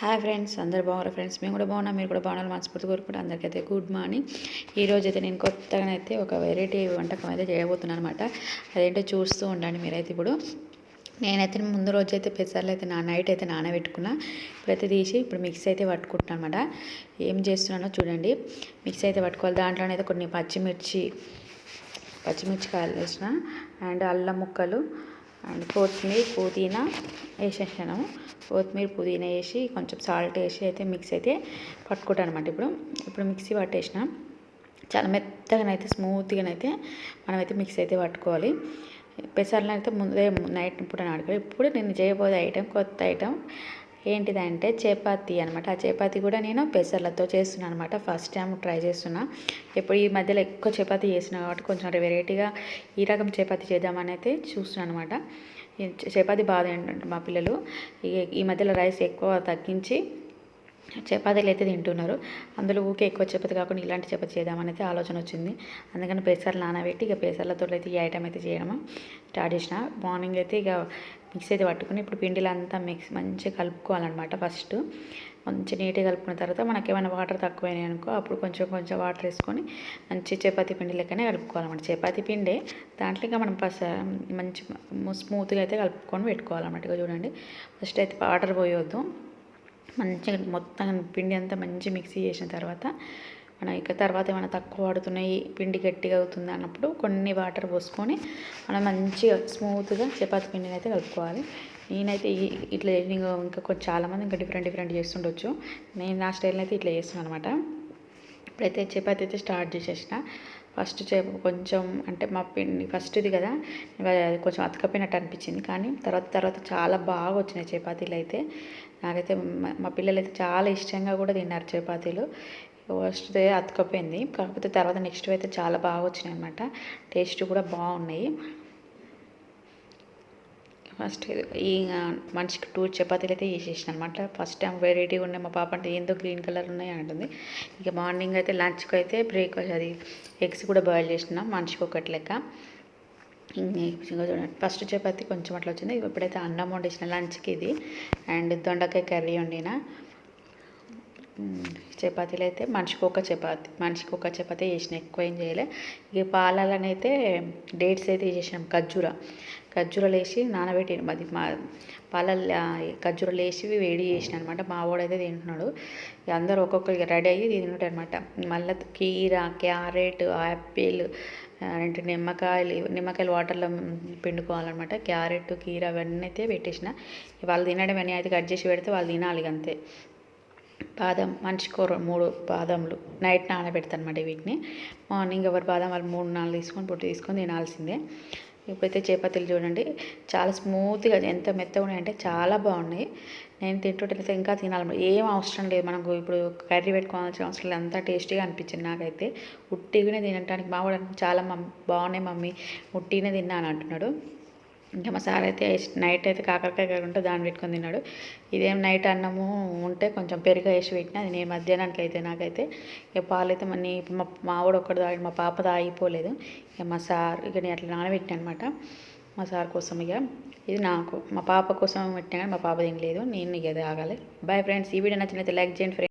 Hi friends అందరు బాగున్నారు friends? మేము కూడా బాగున్నాం మీరు కూడా బాగున్నారు మనస్ఫూర్తి కోరుకుంటే అందరికైతే గుడ్ మార్నింగ్. ఈరోజు అయితే నేను కొత్తగా అయితే ఒక వెరైటీ వంటకం అయితే చేయబోతున్నాను అనమాట అదేంటో చూస్తూ ఉండండి మీరైతే ఇప్పుడు. నేనైతే ముందు రోజు అయితే పెసర్లు అయితే నా నైట్ అయితే నానబెట్టుకున్నా. ఇప్పుడైతే తీసి ఇప్పుడు మిక్స్ అయితే పట్టుకుంటున్నాను అనమాట ఏం చేస్తున్నానో చూడండి. మిక్స్ అయితే పట్టుకోవాలి. దాంట్లోనైతే కొన్ని పచ్చిమిర్చి పచ్చిమిర్చి కాయలు వేసిన అండ్ అల్లం ముక్కలు అండ్ కొత్తిమీర పుదీనా వేసేసాను. కొత్తిమీర పుదీనా వేసి కొంచెం సాల్ట్ వేసి అయితే మిక్స్ అయితే పట్టుకుంటాను అనమాట ఇప్పుడు. ఇప్పుడు మిక్సీ పట్టేసిన. చాలా మెత్తగానైతే స్మూత్గానైతే మనమైతే మిక్స్ అయితే పట్టుకోవాలి. పెసర్లను అయితే ముందే నైట్ పూట నాడుకోవాలి ఇప్పుడు నేను చేయబోయే ఐటెం కొత్త ఐటెం ఏంటిదంటే చపాతీ అనమాట ఆ చపాతీ కూడా నేను పెసర్లతో చేస్తున్నాను అనమాట ఫస్ట్ టైం ట్రై చేస్తున్నా. ఇప్పుడు ఈ మధ్యలో ఎక్కువ చపాతీ చేసిన కాబట్టి కొంచెం వెరైటీగా ఈ రకం చపాతీ చేద్దామని అయితే చూస్తున్నాను అనమాట చపాతీ బాగా తింటుంటారు మా పిల్లలు. ఈ మధ్యలో రైస్ ఎక్కువ తగ్గించి చపాతీలు అయితే తింటున్నారు. అందులో ఊకే ఎక్కువ చపాతి కాకుండా ఇలాంటి చపాతి చేద్దామని అయితే ఆలోచన వచ్చింది. అందుకని పెసర్లు నానబెట్టి ఇక పెసర్లతో అయితే ఈ ఐటమ్ అయితే చేయడము స్టార్ట్ చేసిన. మార్నింగ్ అయితే ఇక మిక్స్ అయితే పట్టుకుని ఇప్పుడు పిండిలో అంతా మిక్స్ మంచిగా కలుపుకోవాలన్నమాట ఫస్ట్ మంచి నీట్గా కలుపుకున్న తర్వాత మనకి ఏమైనా వాటర్ తక్కువైనాయి అనుకో అప్పుడు కొంచెం కొంచెం వాటర్ వేసుకొని మంచి చపాతీ పిండి లెక్కనే కలుపుకోవాలన్నమాట. చపాతీ పిండే దాంట్లో ఇంకా మనం పస మంచి స్మూత్గా అయితే కలుపుకొని పెట్టుకోవాలన్నమాట. చూడండి. ఫస్ట్ అయితే వాటర్ పోయొద్దు. మంచిగా మొత్తం పిండి అంతా మంచి మిక్సీ చేసిన తర్వాత మనం ఇక తర్వాత ఏమైనా తక్కువ పడుతున్నాయి పిండి గట్టిగా అవుతుంది అన్నప్పుడు కొన్ని వాటర్ పోసుకొని మనం మంచిగా స్మూత్గా చపాతి పిండిని అయితే కలుపుకోవాలి. నేనైతే ఇట్లా ఇంకా కొంచెం చాలామంది ఇంకా డిఫరెంట్ డిఫరెంట్ చేస్తుండొచ్చు. నేను నా స్టైల్ని అయితే ఇట్లా చేస్తున్నాను అనమాట ఇప్పుడైతే చపాతి అయితే స్టార్ట్ చేసేసిన. ఫస్ట్ చేప కొంచెం అంటే మా పిండి ఫస్ట్ది కదా కొంచెం అతకపోయినట్టు అనిపించింది. కానీ తర్వాత తర్వాత చాలా బాగా వచ్చినాయి చపాతీలు అయితే. నాకైతే మా పిల్లలైతే చాలా ఇష్టంగా కూడా తిన్నారు చపాతీలు. ఫస్ట్ అతుకపోయింది. కాకపోతే తర్వాత నెక్స్ట్ అయితే చాలా బాగా వచ్చినాయి అనమాట టేస్ట్ కూడా బాగున్నాయి. ఫస్ట్ ఈ మనిషికి టూ చపాతీలు అయితే వేసేసిన అనమాట ఫస్ట్ టైం వెరైటీగా ఉన్నాయి మా పాప అంటే ఏందో గ్రీన్ కలర్ ఉన్నాయి అంటుంది. ఇక మార్నింగ్ అయితే లంచ్కి అయితే బ్రేక్ఫాస్ట్ అది ఎగ్స్ కూడా బాయిల్ చేసినాం. మనిషికి ఒకటి లెక్క. చూడండి. ఫస్ట్ చపాతి కొంచెం అట్లా వచ్చింది. ఇప్పుడైతే అన్నం వండేసిన లంచ్కి ఇది. అండ్ దొండకాయ కర్రీ వండిన. చపాతీలు అయితే మనిషికి ఒక చపాతి. మనిషికి ఒక చపాతీ చేసిన. ఎక్కువ ఏం చేయలే. ఇక పాలనైతే డేట్స్ అయితే చేసినాం. ఖర్జూర. ఖర్జూరలు వేసి నానబెట్టి అది మా పాలలు ఖర్జూరలు వేసి వేడి చేసిన అనమాట మా వాడైతే తింటున్నాడు. అందరూ ఒక్కొక్కరికి రెడీ అయ్యి తింటుంటారు అనమాట మళ్ళీ కీర క్యారెట్ యాపిల్ అంటే నిమ్మకాయలు నిమ్మకాయలు వాటర్లో పిండుకోవాలన్నమాట క్యారెట్ కీర అవన్నీ అయితే పెట్టేసిన. వాళ్ళు తినడం అన్నీ అయితే కట్ చేసి పెడితే వాళ్ళు తినాలి అంతే. బాదం మనిషికి మూడు బాదంలు నైట్ నానబెడతాను అనమాట వీటిని. మార్నింగ్ ఎవరు బాదం వాళ్ళు మూడు నాలుగు తీసుకొని పొట్టు తీసుకొని తినాల్సిందే. ఇప్పుడైతే చపాతీలు చూడండి. చాలా స్మూత్గా ఎంత మెత్తగా ఉన్నాయంటే చాలా బాగున్నాయి. నేను తింటుంటే ఇంకా తినాలి. ఏం అవసరం లేదు మనకు. ఇప్పుడు కర్రీ పెట్టుకోవాల్సిన అవసరం లేదు. అంతా టేస్టీగా అనిపించింది నాకైతే. ఉట్టిగానే తినడానికి మా చాలా మమ్మీ బాగున్నాయి మమ్మీ. ఉట్టిగానే తిన్నాను అంటున్నాడు. ఇంకా మా సార్ అయితే నైట్ అయితే కాకరకాయ కర్రీ ఉంటే దాన్ని పెట్టుకొని తిన్నాడు. ఇదేం నైట్ అన్నము ఉంటే కొంచెం పెరుగు వేసి పెట్టిన అది నేను మధ్యాహ్నానికి అయితే నాకైతే ఇక పాలు అయితే మన మా మావాడు ఒక్కడు తాగి మా పాప తాగిపోలేదు. ఇక మా సార్ ఇక నేను అట్లా నానబెట్టిన అనమాట మా సార్ కోసం ఇక ఇది నాకు. మా పాప కోసం పెట్టినా కానీ మా పాప తినలేదు. నేను ఇక తాగాలి బాయ్ ఫ్రెండ్స్ ఈ వీడియో నచ్చినైతే లైక్ చేయండి ఫ్రెండ్స్